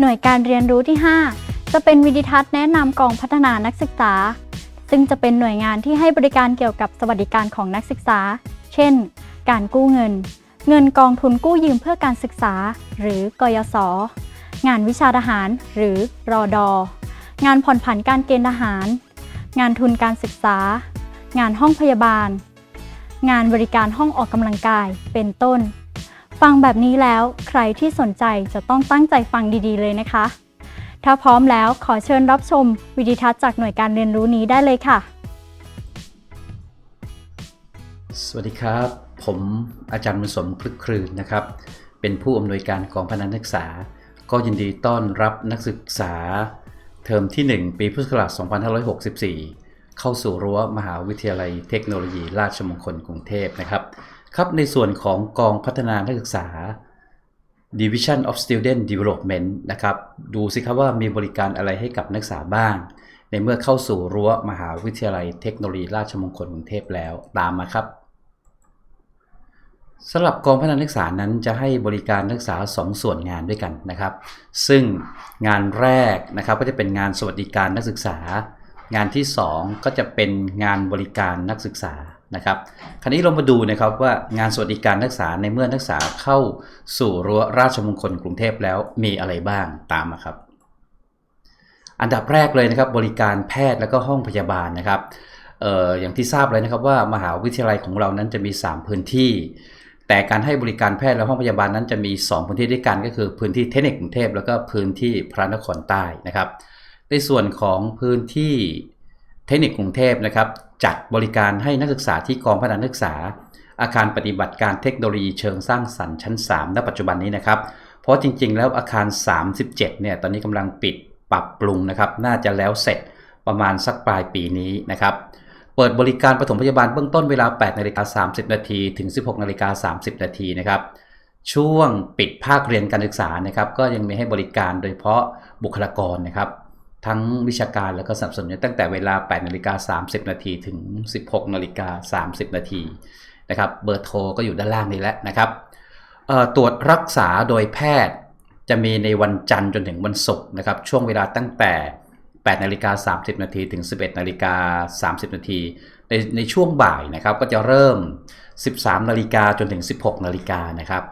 หน่วยการเรียนรู้ที่ 5 จะเป็นวิดิทัศน์แนะนำกองพัฒนานักศึกษา ซึ่งจะเป็นหน่วยงานที่ให้บริการเกี่ยวกับสวัสดิการของนักศึกษา เช่น การกู้เงิน เงินกองทุนกู้ยืมเพื่อการศึกษา หรือกยศ งานวิชาทหาร หรือรอดองานผ่อนผันการเกณฑ์ทหาร งานทุนการศึกษา งานห้องพยาบาล งานบริการห้องออกกำลังกาย เป็นต้น ฟังแบบนี้แล้วใครที่สนใจจะต้องตั้งใจฟังดีๆเลยนะคะ ถ้าพร้อมแล้วขอเชิญรับชมวิดีทัศน์จากหน่วยการเรียนรู้นี้ได้เลยค่ะ สวัสดีครับ ผมอาจารย์บุสมพฤกครืนนะครับ เป็นผู้อำนวยการกองพันนักศึกษา ก็ยินดีต้อนรับนักศึกษา เทอมที่ 1 ปีพุทธศักราช2564 เข้าสู่รั้วมหาวิทยาลัยเทคโนโลยีราชมงคลกรุงเทพนะครับ ครับในส่วนของกองพัฒนานักศึกษา Division of Student Development นะครับดูสิครับว่ามีบริการอะไรให้กับนักศึกษาบ้าง ในเมื่อเข้าสู่รั้วมหาวิทยาลัยเทคโนโลยีราชมงคลกรุงเทพแล้วตามมาครับสำหรับกองพัฒนานักศึกษานั้นจะให้บริการนักศึกษา 2 ส่วนงานด้วยกันนะครับ ซึ่งงานแรกนะครับก็จะเป็นงานสวัสดิการนักศึกษา งานที่ 2 ก็จะเป็นงานบริการนักศึกษา นะครับคราวนี้เรามาดูนะครับว่างานสวัสดิการนักศึกษาในเมื่อนักศึกษาเข้าสู่รั้วราชมงคลกรุงเทพแล้วมีอะไรบ้างตามมาครับ อันดับแรกเลยนะครับบริการแพทย์แล้วก็ห้องพยาบาลนะครับอออย่างที่ทราบเลยนะครับว่ามหาวิทยาลัยของเรานั้นจะมี 3 พื้นที่ แต่การให้บริการแพทย์และห้องพยาบาลนั้นจะมี 2 พื้นที่ด้วยกันก็คือพื้นที่เทคนิคกรุงเทพแล้วก็พื้นที่พระนครใต้นะครับ ในส่วนของพื้นที่ เทคนิคกรุงเทพนะครับจัดบริการให้นักศึกษาที่กองพัฒนานักศึกษา อาคารปฏิบัติการเทคโนโลยีเชิงสร้างสรรค์ชั้น 3 ณ ปัจจุบันนี้นะครับเพราะจริงๆ แล้วอาคาร 37 เนี่ยตอนนี้กำลังปิดปรับปรุงนะครับน่าจะแล้วเสร็จประมาณสักปลายปีนี้นะครับเปิดบริการปฐมพยาบาลเบื้องต้นเวลา 8นาฬิกา30 นาทีถึง 16นาฬิกา30 นาทีนะครับช่วงปิดภาคเรียนการศึกษานะครับก็ยังมีให้บริการโดยเฉพาะบุคลากรนะครับ ทั้งวิชาการแล้วก็สนับสนุนตั้งแต่เวลา 8นาฬิกา30 นาทีถึง 16นาฬิกา30 นาทีนะครับเบอร์โทรก็อยู่ด้านล่างนี้แล้วนะครับตรวจรักษาโดยแพทย์จะมีในวันจันทร์จนถึงวันศุกร์นะครับ ช่วงเวลาตั้งแต่8นาฬิกา30 นาทีถึง 11นาฬิกา30 นาทีในในช่วงบ่ายนะครับก็จะเริ่ม 13 นาฬิกาจนถึง 16 นาฬิกานะครับ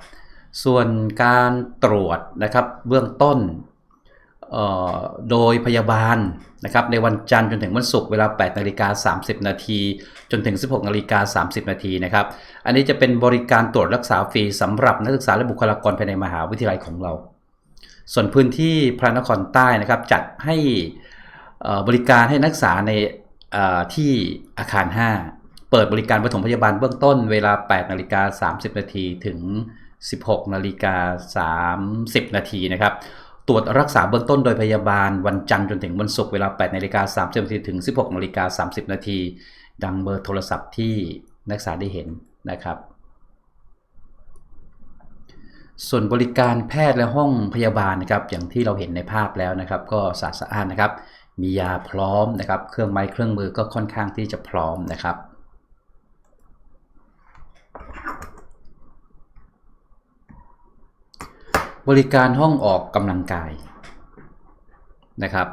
ส่วนการตรวจนะครับเบื้องต้น โดยพยาบาลนะครับในวันจันทร์จนถึงวันศุกร์เวลา 8นาฬิกา30 นาที จนถึง 16นาฬิกา30 นาทีนะครับอันนี้จะเป็นบริการตรวจรักษาฟรีสำหรับนักศึกษาและบุคลากรภายในมหาวิทยาลัยของเรา ส่วนพื้นที่พระนครใต้นะครับจัดให้บริการให้นักศึกษาในที่อาคาร 5 เปิดบริการปฐมพยาบาลเบื้องต้นเวลา 8นาฬิกา30 นาทีถึง 16นาฬิกา30 นาทีนะครับ ตรวจรักษาเบื้องต้นโดยพยาบาลวันจันทร์จนถึงวันศุกร์เวลา 8นาฬิกา30นาทีถึง 16นาฬิกา30 นาที ดังเบอร์โทรศัพท์ที่นักศึกษาได้เห็นนะครับ ส่วนบริการแพทย์และห้องพยาบาลนะครับอย่างที่เราเห็นในภาพแล้วนะครับ ก็สะอาดสะอ้านนะครับ มียาพร้อมนะครับ เครื่องไม้เครื่องมือก็ค่อนข้างที่จะพร้อมนะครับ บริการห้องออกกำลังกายนะครับ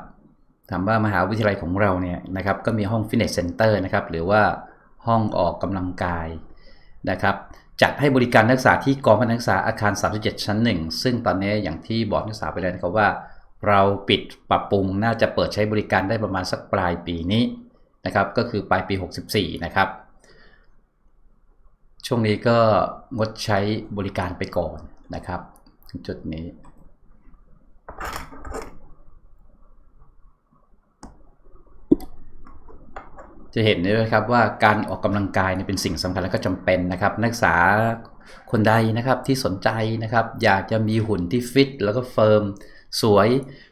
ถามว่ามหาวิทยาลัยของเราเนี่ยนะครับก็มีห้องฟิตเนสเซ็นเตอร์นะครับหรือว่าห้องออกกำลังกายนะครับจัดให้บริการนักศึกษาที่กองพันนักศึกษาอาคาร 37 ชั้น 1 ซึ่งตอนนี้อย่างที่บอกนักศึกษาไปแล้วนะครับว่า เราปิดปรับปรุงน่าจะเปิดใช้บริการได้ประมาณสักปลายปีนี้นะครับก็คือปลายปี 64 นะครับ ช่วงนี้ก็งดใช้บริการไปก่อนนะครับ ถึงจุดนี้ จะเห็นได้เลยครับว่าการออกกำลังกายเนี่ยเป็นสิ่งสำคัญและก็จำเป็นนะครับ นักศึกษาคนใดนะครับที่สนใจนะครับ อยากจะมีหุ่นที่ฟิตแล้วก็เฟิร์มสวย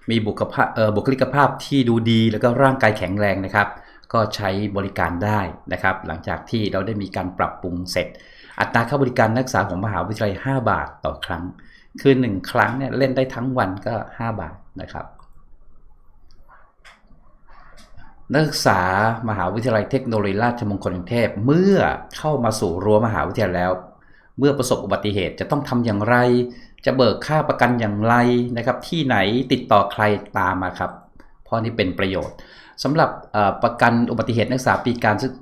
มีบุคภาพบุคลิกภาพที่ดูดีแล้วก็ร่างกายแข็งแรงนะครับ ก็ใช้บริการได้นะครับ หลังจากที่เราได้มีการปรับปรุงเสร็จ อัตราค่าบริการนักศึกษาของมหาวิทยาลัย 5 บาทต่อครั้ง คือ 1 ครั้งเนี่ยเล่นได้ทั้งวันก็ 5 บาทนะครับ นักศึกษามหาวิทยาลัยเทคโนโลยีราชมงคลกรุงเทพเมื่อเข้ามาสู่รั้วมหาวิทยาลัยแล้ว เมื่อประสบอุบัติเหตุจะต้องทำอย่างไร จะเบิกค่าประกันอย่างไรนะครับ ที่ไหนติดต่อใครตามมาครับ เพราะนี่เป็นประโยชน์สำหรับประกันอุบัติเหตุนักศึกษาปีการศึก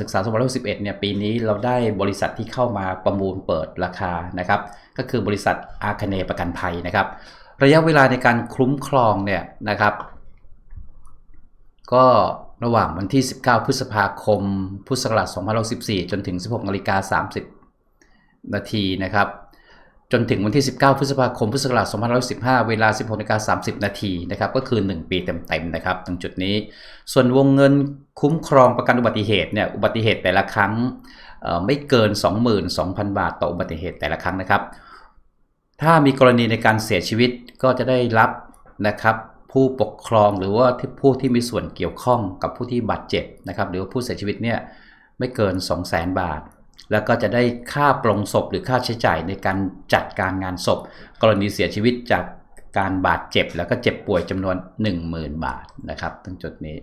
ศึกษา2011เนี่ยปีนี้เราได้บริษัทที่เข้ามาประมูลเปิดราคานะครับ ก็คือบริษัทอาคเนประกันภัยนะครับ ระยะเวลาในการคุ้มครองเนี่ยนะครับ ก็ระหว่างวันที่ 19 พฤษภาคม พุทธศักราช2514 จนถึง 16นาฬิกา30 นาทีนะครับ จนถึงวันที่ 19 พฤษภาคม พุทธศักราช2515 เวลา 16นาฬ30 นาทีนะครับ ก็คือ 1 ปีเต็มๆนะครับ ตรงจุดนี้ ส่วนวงเงินคุ้มครองประกันอุบัติเหตุเนี่ย อุบัติเหตุแต่ละครั้งไม่เกิน 22,000 บาทต่ออุบัติเหตุแต่ละครั้งนะครับ ถ้ามีกรณีในการเสียชีวิตก็จะได้รับนะครับผู้ปกครองหรือว่าผู้ที่มีส่วนเกี่ยวข้องกับผู้ที่บาดเจ็บนะครับ หรือว่าผู้เสียชีวิตเนี่ยไม่เกิน 2 0 0 0 0 0 บาท แล้วก็จะได้ค่าปลงศพหรือค่าใช้จ่ายในการจัดการงานศพ กรณีเสียชีวิตจากการบาดเจ็บ แล้วก็เจ็บป่วยจำนวน 10,000 บาทนะครับตรงจุดนี้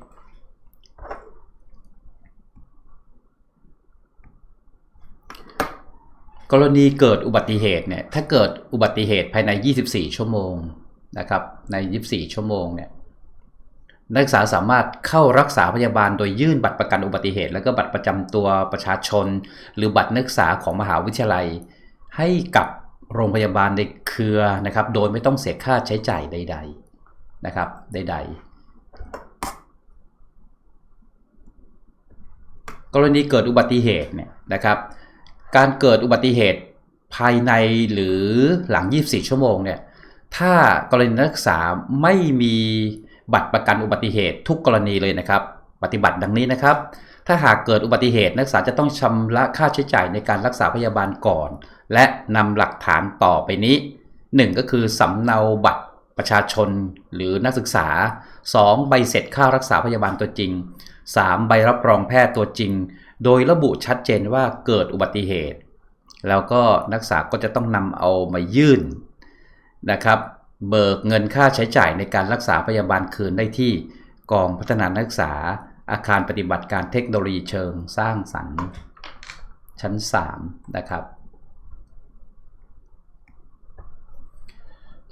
กรณีเกิดอุบัติเหตุเนี่ยถ้าเกิดอุบัติเหตุภายใน 24 ชั่วโมงนะครับใน 24 ชั่วโมงเนี่ย นักศึกษาสามารถเข้ารักษาพยาบาลโดยยื่นบัตรประกันอุบัติเหตุ แล้วก็บัตรประจำตัวประชาชน หรือบัตรนักศึกษาของมหาวิทยาลัย ให้กับโรงพยาบาลในเครือนะครับ โดยไม่ต้องเสียค่าใช้จ่ายใด ๆนะครับใด ๆกรณีเกิดอุบัติเหตุเนี่ยนะครับ การเกิดอุบัติเหตุภายในหรือหลัง 24 ชั่วโมงเนี่ย ถ้ากรณีนักศึกษาไม่มี บัตรประกันอุบัติเหตุทุกกรณีเลยนะครับ ปฏิบัติดังนี้นะครับ ถ้าหากเกิดอุบัติเหตุนักศึกษาจะต้องชำระค่าใช้จ่ายในการรักษาพยาบาลก่อน และนำหลักฐานต่อไปนี้ 1 ก็คือสำเนาบัตรประชาชนหรือนักศึกษา 2 ใบเสร็จค่ารักษาพยาบาลตัวจริง 3 ใบรับรองแพทย์ตัวจริง โดยระบุชัดเจนว่าเกิดอุบัติเหตุ แล้วก็นักศึกษาก็จะต้องนำเอามายื่นนะครับ เบิกเงินค่าใช้จ่ายในการรักษาพยาบาลคืนได้ที่กองพัฒนานักศึกษา อาคารปฏิบัติการเทคโนโลยีเชิงสร้างสรรค์ชั้น 3 นะครับ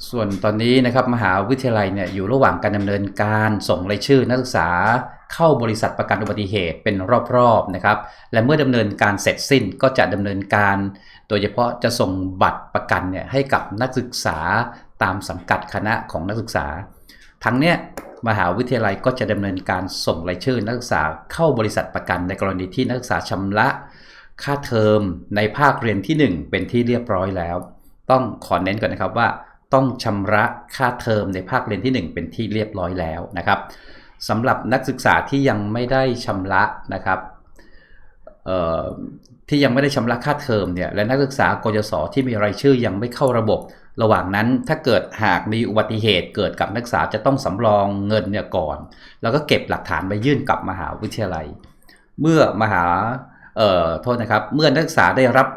ส่วนตอนนี้นะครับมหาวิทยาลัยเนี่ยอยู่ระหว่างการดำเนินการส่งรายชื่อนักศึกษาเข้าบริษัทประกันอุบัติเหตุเป็นรอบๆนะครับ และเมื่อดำเนินการเสร็จสิ้นก็จะดำเนินการ โดยเฉพาะจะส่งบัตรประกันเนี่ยให้กับนักศึกษา ตามสังกัดคณะของนักศึกษา ทั้งเนี้ยมหาวิทยาลัยก็จะดำเนินการส่งรายชื่อนักศึกษาเข้าบริษัทประกันในกรณีที่นักศึกษาชำระ ค่าเทอมในภาคเรียนที่ 1 เป็นที่เรียบร้อยแล้ว ต้องขอเน้นก่อนนะครับว่า ต้องชำระค่าเทอมในภาคเรียนที่ 1 เป็นที่เรียบร้อยแล้วนะครับสำหรับนักศึกษาที่ยังไม่ได้ชำระนะครับที่ยังไม่ได้ชำระค่าเทอมเนี่ยและนักศึกษากยศที่มีรายชื่อยังไม่เข้าระบบ ระหว่างนั้นถ้าเกิดหากมีอุบัติเหตุเกิดกับนักศึกษาจะต้องสำรองเงินเนี่ยก่อน แล้วก็เก็บหลักฐานไปยื่นกับมหาวิทยาลัย เมื่อมหาเอ่อโทษนะครับ เมื่อนักศึกษาได้รับ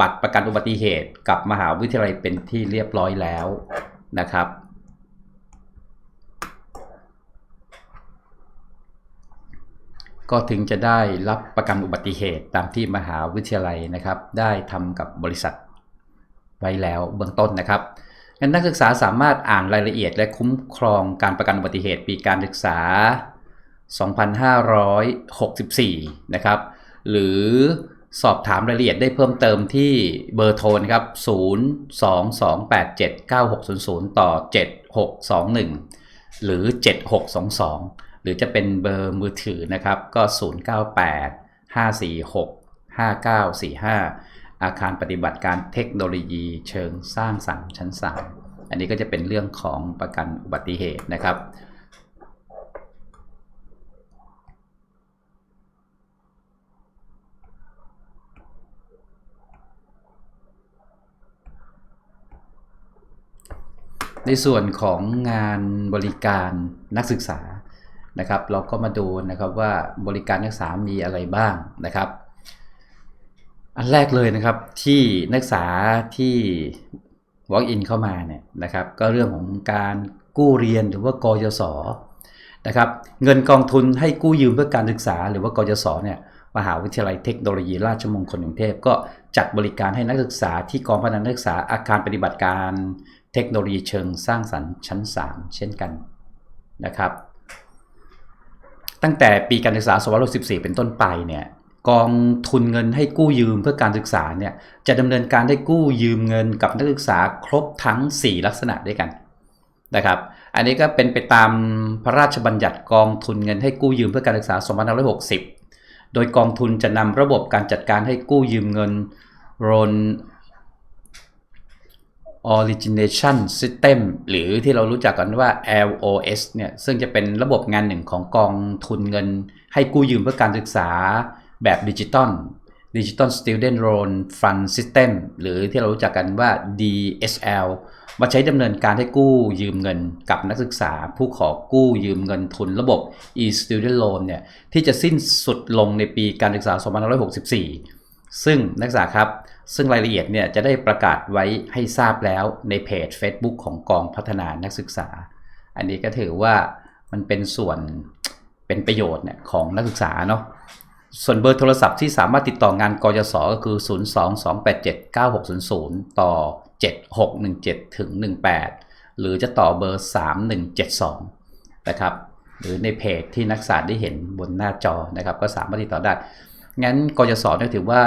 บัตรประกันอุบัติเหตุกับมหาวิทยาลัยเป็นที่เรียบร้อยแล้วนะครับก็ถึงจะได้รับประกันอุบัติเหตุตามที่มหาวิทยาลัยนะครับ ได้ทำกับบริษัท ไว้แล้วเบื้องต้นนะครับงั้นนักศึกษาสามารถอ่านรายละเอียดและคุ้มครองการประกันอุบัติเหตุปีการศึกษา 2564 นะครับ หรือสอบถามรายละเอียดได้เพิ่มเติมที่เบอร์โทรนครับ 022879600 ต่อ 7621 หรือ 7622 หรือจะเป็นเบอร์มือถือนะครับ ก็ 098 546 5945 อาคารปฏิบัติการเทคโนโลยีเชิงสร้างสรรค์ชั้น 3 อันนี้ก็จะเป็นเรื่องของประกันอุบัติเหตุนะครับในส่วนของงานบริการนักศึกษานะครับ เราก็มาดูนะครับว่าบริการนักศึกษามีอะไรบ้างนะครับ อันแรกเลยนะครับที่นักศึกษาที่ walk in เข้ามาเนี่ยนะครับก็เรื่องของการกู้เรียนหรือว่ากยศนะครับเงินกองทุนให้กู้ยืมเพื่อการศึกษา หรือว่ากยศเนี่ยมหาวิทยาลัยเทคโนโลยีราชมงคลกรุงเทพก็จัดบริการให้นักศึกษาที่กองพัฒนานักศึกษาอาคารปฏิบัติการเทคโนโลยีเชิงสร้างสรรค์ชั้น 3 เช่นกันนะครับ ตั้งแต่ปีการศึกษา 2564เป็นต้นไปเนี่ย กองทุนเงินให้กู้ยืมเพื่อการศึกษาเนี่ยจะดำเนินการให้กู้ยืมเงินกับนักศึกษาครบทั้ง 4 ลักษณะด้วยกันนะครับ อันนี้ก็เป็นไปตามพระราชบัญญัติกองทุนเงินให้กู้ยืมเพื่อการศึกษา 2560 โดยกองทุนจะนำระบบการจัดการให้กู้ยืมเงิน Loan Origination System หรือที่เรารู้จักกันว่า LOS เนี่ยซึ่งจะเป็นระบบงานหนึ่งของกองทุนเงิน ให้กู้ยืมเพื่อการศึกษา แบบดิจิตอล Digital Student Loan Fund System หรือที่เรารู้จักกันว่า DSL มาใช้ดำเนินการให้กู้ยืมเงินกับนักศึกษา ผู้ขอกู้ยืมเงินทุนระบบ e-student loan เนี่ยที่จะสิ้นสุดลงในปีการศึกษา 2564 ซึ่งนักศึกษาครับ ซึ่งรายละเอียดเนี่ยจะได้ประกาศไว้ให้ทราบแล้วในเพจ Facebook ของกองพัฒนานักศึกษา อันนี้ก็ถือว่ามันเป็นส่วนเป็นประโยชน์เนี่ยของนักศึกษาเนาะ ส่วนเบอร์โทรศัพท์ที่สามารถติดต่องานกยศก็คือ 022879600 ต่อ 7617ถึง18 หรือจะต่อเบอร์ 3172 นะครับ หรือในเพจที่นักศึกษาได้เห็นบนหน้าจอนะครับ ก็สามารถติดต่อได้ งั้นกยศเนี่ยถือว่า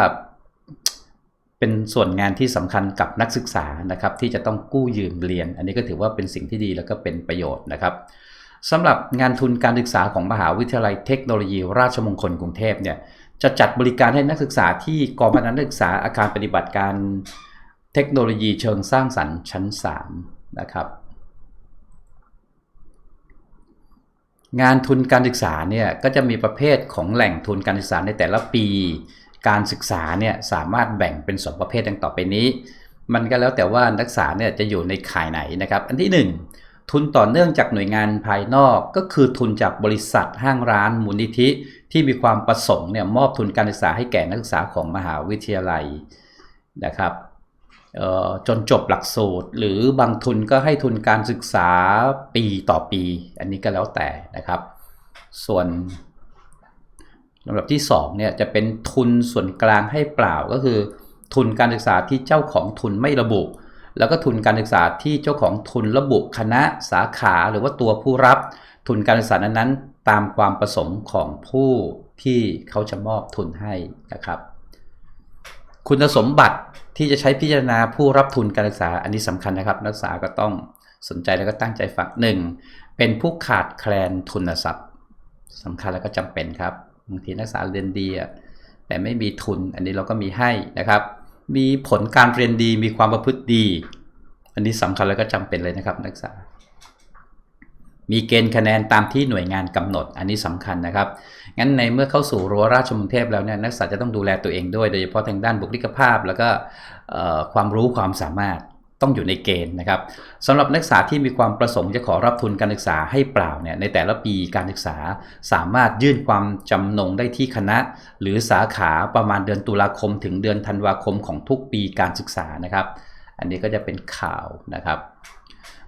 เป็นส่วนงานที่สำคัญกับนักศึกษานะครับที่จะต้องกู้ยืมเรียน อันนี้ก็ถือว่าเป็นสิ่งที่ดีแล้วก็เป็นประโยชน์นะครับ สำหรับงานทุนการศึกษาของมหาวิทยาลัยเทคโนโลยี ราชมงคลกรุงเทพเนี่ยจะจัดบริการให้นักศึกษาที่กองพัฒนานักศึกษาอาคารปฏิบัติการเทคโนโลยีเชิงสร้างสรรค์ชั้น 3 นะครับ งานทุนการศึกษาเนี่ยก็จะมีประเภทของแหล่งทุนการศึกษาในแต่ละปี การศึกษาเนี่ยสามารถแบ่งเป็น2ประเภทดังต่อไปนี้ มันก็แล้วแต่ว่านักศึกษาเนี่ยจะอยู่ในข่ายไหนนะครับ อันที่ 1 ทุนต่อเนื่องจากหน่วยงานภายนอกก็คือทุนจากบริษัทห้างร้านมูลนิธิ ที่มีความประสงค์เนี่ยมอบทุนการศึกษาให้แก่นักศึกษาของมหาวิทยาลัยนะครับจนจบหลักสูตร หรือบางทุนก็ให้ทุนการศึกษาปีต่อปี อันนี้ก็แล้วแต่นะครับ ส่วนลำดับที่2เนี่ยจะเป็นทุนส่วนกลางให้เปล่าก็คือ ทุนการศึกษาที่เจ้าของทุนไม่ระบุ แล้วก็ทุนการศึกษาที่เจ้าของทุนระบุคณะสาขาหรือว่าตัวผู้รับ ทุนการศึกษานั้นๆ ตามความประสงค์ของผู้ที่เขาจะมอบทุนให้นะครับ คุณสมบัติที่จะใช้พิจารณาผู้รับทุนการศึกษาอันนี้สำคัญนะครับนักศึกษาก็ต้องสนใจแล้วก็ตั้งใจฟังหนึ่งเป็นผู้ขาดแคลนทุนทรัพย์สำคัญแล้วก็จำเป็นครับบางทีนักศึกษาเรียนดีแต่ไม่มีทุนอันนี้เราก็มีให้นะครับ มีผลการเรียนดีมีความประพฤติดี อันนี้สำคัญแล้วก็จำเป็นเลยนะครับนักศึกษา มีเกณฑ์คะแนนตามที่หน่วยงานกำหนด อันนี้สำคัญนะครับ งั้นในเมื่อเข้าสู่รั้วราชมงเทพแล้วเนี่ยนักศึกษาจะต้องดูแลตัวเองด้วย โดยเฉพาะทางด้านบุคลิกภาพ แล้วก็ความรู้ความสามารถ ต้องอยู่ในเกณฑ์นะครับสำหรับนักศึกษาที่มีความประสงค์จะขอรับทุนการศึกษาให้เปล่าเนี่ยในแต่ละปีการศึกษา สามารถยื่นความจำนงได้ที่คณะ หรือสาขาประมาณเดือนตุลาคม ถึงเดือนธันวาคมของทุกปีการศึกษานะครับ อันนี้ก็จะเป็นข่าวนะครับ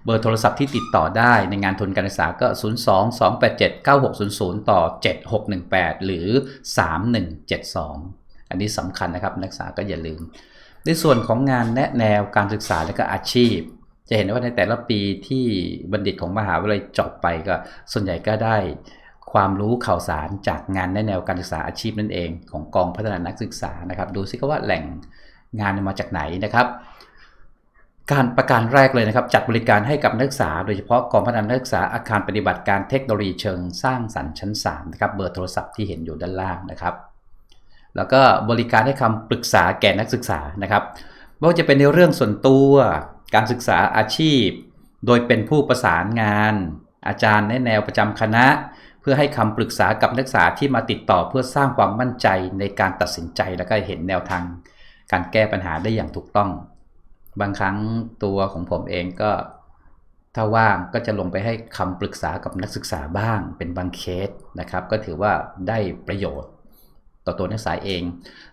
เบอร์โทรศัพท์ที่ติดต่อได้ในงานทุนการศึกษาก็ 022879600 ต่อ 7618 หรือ 3172 อันนี้สำคัญนะครับนักศึกษาก็อย่าลืม ในส่วนของงานแนะแนวการศึกษาและก็อาชีพ จะเห็นว่าในแต่ละปีที่บัณฑิตของมหาวิทยาลัยจบไปก็ส่วนใหญ่ก็ได้ความรู้ข่าวสารจากงานแนะแนวการศึกษาอาชีพนั่นเอง ของกองพัฒนานักศึกษานะครับ ดูซิว่าแหล่งงานมาจากไหนนะครับ การประการแรกเลยนะครับ จัดบริการให้กับนักศึกษา โดยเฉพาะกองพัฒนานักศึกษาอาคารปฏิบัติการเทคโนโลยีเชิงสร้างสรรค์ชั้น3นะครับเบอร์โทรศัพท์ที่เห็นอยู่ด้านล่างนะครับ แล้วก็บริการให้คำปรึกษาแก่นักศึกษานะครับไม่ว่าจะเป็นในเรื่องส่วนตัว การศึกษาอาชีพ โดยเป็นผู้ประสานงาน อาจารย์แนแนวประจำคณะ เพื่อให้คำปรึกษากับนักศึกษาที่มาติดต่อเพื่อสร้างความมั่นใจในการตัดสินใจแล้วก็เห็นแนวทาง การแก้ปัญหาได้อย่างถูกต้อง บางครั้งตัวของผมเองก็ถ้าว่างก็จะลงไปให้คำปรึกษากับนักศึกษาบ้างเป็นบางเคสนะครับ ก็ถือว่าได้ประโยชน์ ต่อตัวนักศึกษาเอง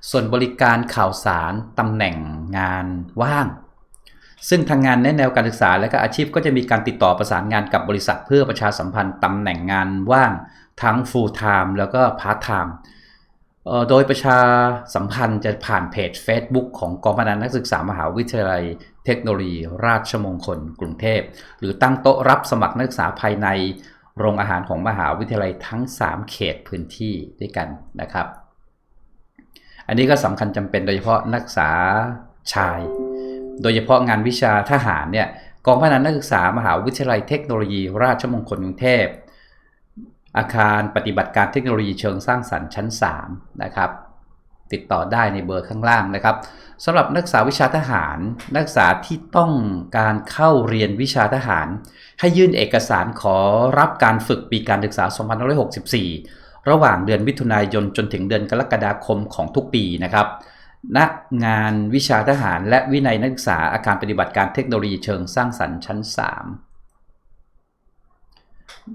ส่วนบริการข่าวสารตำแหน่งงานว่าง ซึ่งทางงานแนแนวการศึกษาและก็อาชีพก็จะมีการติดต่อประสานงานกับบริษัทเพื่อประชาสัมพันธ์ตำแหน่งงานว่าง ทั้ง full time แล้วก็ part time โดยประชาสัมพันธ์จะผ่านเพจ Facebook ของกองพัฒนานักศึกษามหาวิทยาลัย เทคโนโลยี ราชมงคล กรุงเทพ หรือตั้งโต๊ะรับสมัครนักศึกษาภายในโรงอาหารของมหาวิทยาลัยทั้ง 3 เขตพื้นที่ด้วยกันนะครับ อันนี้ก็สำคัญจำเป็นโดยเฉพาะนักศึกษาชาย โดยเฉพาะงานวิชาทหารเนี่ยกองพัฒนานักศึกษามหาวิทยาลัยเทคโนโลยี ราชมงคลกรุงเทพ อาคารปฏิบัติการเทคโนโลยีเชิงสร้างสรรค์ชั้น 3 นะครับติดต่อได้ในเบอร์ข้างล่างนะครับสำหรับนักศึกษาวิชาทหาร นักศึกษาที่ต้องการเข้าเรียนวิชาทหาร ให้ยื่นเอกสารขอรับการฝึกปีการศึกษา 2564 ระหว่างเดือนมิถุนายนจนถึงเดือนกรกฎาคมของทุกปีนะครับณงานวิชาทหารและวินัยนักศึกษาอาคารปฏิบัติการเทคโนโลยีเชิงสร้างสรรค์ชั้น 3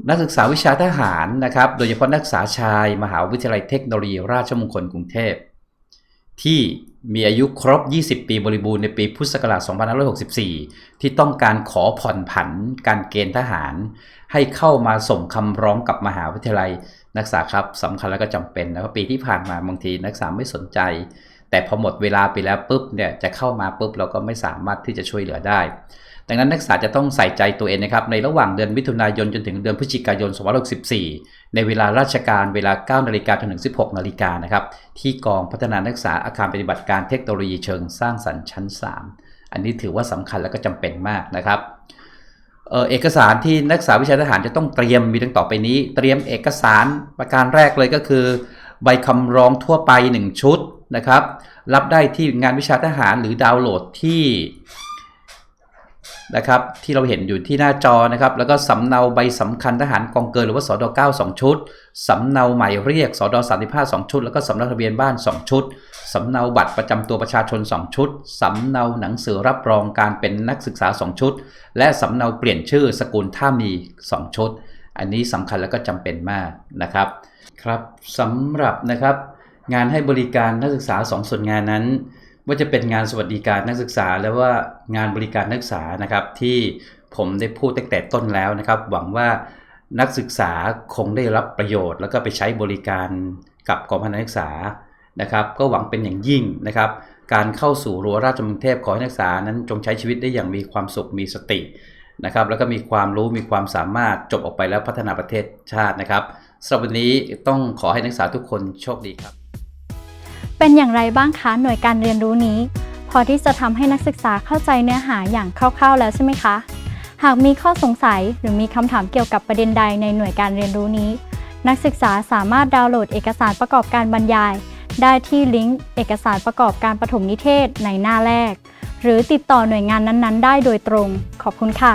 นักศึกษาวิชาทหารนะครับ โดยเฉพาะนักศึกษาชาย มหาวิทยาลัยเทคโนโลยีราชมงคลกรุงเทพ ที่มีอายุครบ 20 ปีบริบูรณ์ในปีพุทธศักราช 2564 ที่ต้องการขอผ่อนผันการเกณฑ์ทหาร ให้เข้ามาส่งคำร้องกับมหาวิทยาลัย นักศึกษาครับสำคัญและก็จำเป็นนะเพราปีที่ผ่านมาบางทีนักศึกษาไม่สนใจ แต่พอหมดเวลาไปแล้วปุ๊บเนี่ยจะเข้ามาปุ๊บเราก็ไม่สามารถที่จะช่วยเหลือได้ ดังนั้นนักศึกษาจะต้องใส่ใจตัวเองนะครับในระหว่างเดือนมิถุนายนจนถึงเดือนพฤศจิกายน2564ในเวลาราชการเวลา9นาฬิกาจนถึง 16นาฬิกานะครับที่กองพัฒนานักศึกษาอาคารปฏิบัติการเทคโนโลยีเชิงสร้างสรรค์ชั้น 3 อันนี้ถือว่าสำคัญและก็จำเป็นมากนะครับ เออเอกสารที่นักศึกษาวิชาทหารจะต้องเตรียมมีดังต่อไปนี้ เตรียมเอกสารประการแรกเลยก็คือ ใบคำร้องทั่วไป 1 ชุดนะครับ รับได้ที่งานวิชาทหารหรือดาวน์โหลดที่ นะครับที่เราเห็นอยู่ที่หน้าจอนะครับแล้วก็สำเนาใบสำคัญทหารกองเกินหรือว่าสอด9 2 ชุดสำเนาหมายเรียกสอด35 2 ชุด แล้วก็สำเนาทะเบียนบ้าน 2 ชุดสำเนาบัตรประจำตัวประชาชน 2 ชุดสำเนาหนังสือรับรองการเป็นนักศึกษา 2 ชุด และสำเนาเปลี่ยนชื่อสกุลถ้ามี 2 ชุด อันนี้สำคัญแล้วก็จำเป็นมากนะครับครับสำหรับนะครับงานให้บริการนักศึกษา 2 ส่วนงานนั้น ว่าจะเป็นงานสวัสดิการนักศึกษา และว่างานบริการนักศึกษานะครับที่ผมได้พูดตั้งแต่ต้นแล้วนะครับ หวังว่านักศึกษาคงได้รับประโยชน์ แล้วก็ไปใช้บริการกับกองพันนักศึกษานะครับ ก็หวังเป็นอย่างยิ่งนะครับ การเข้าสู่รั้วราชมงคลกรุงเทพขอให้นักศึกษานั้นจงใช้ชีวิตได้อย่างมีความสุขมีสตินะครับ แล้วก็มีความรู้มีความสามารถจบออกไปแล้วพัฒนาประเทศชาตินะครับสำหรับวันนี้ต้องขอให้นักศึกษาทุกคนโชคดีครับ เป็นอย่างไรบ้างคะหน่วยการเรียนรู้นี้ พอที่จะทำให้นักศึกษาเข้าใจเนื้อหาอย่างคร่าวๆ แล้วใช่ไหมคะ หากมีข้อสงสัยหรือมีคำถามเกี่ยวกับประเด็นใดในหน่วยการเรียนรู้นี้ นักศึกษาสามารถดาวน์โหลดเอกสารประกอบการบรรยาย ได้ที่ลิงก์เอกสารประกอบการปฐมนิเทศในหน้าแรก หรือติดต่อหน่วยงานนั้นๆ ได้โดยตรง ขอบคุณค่ะ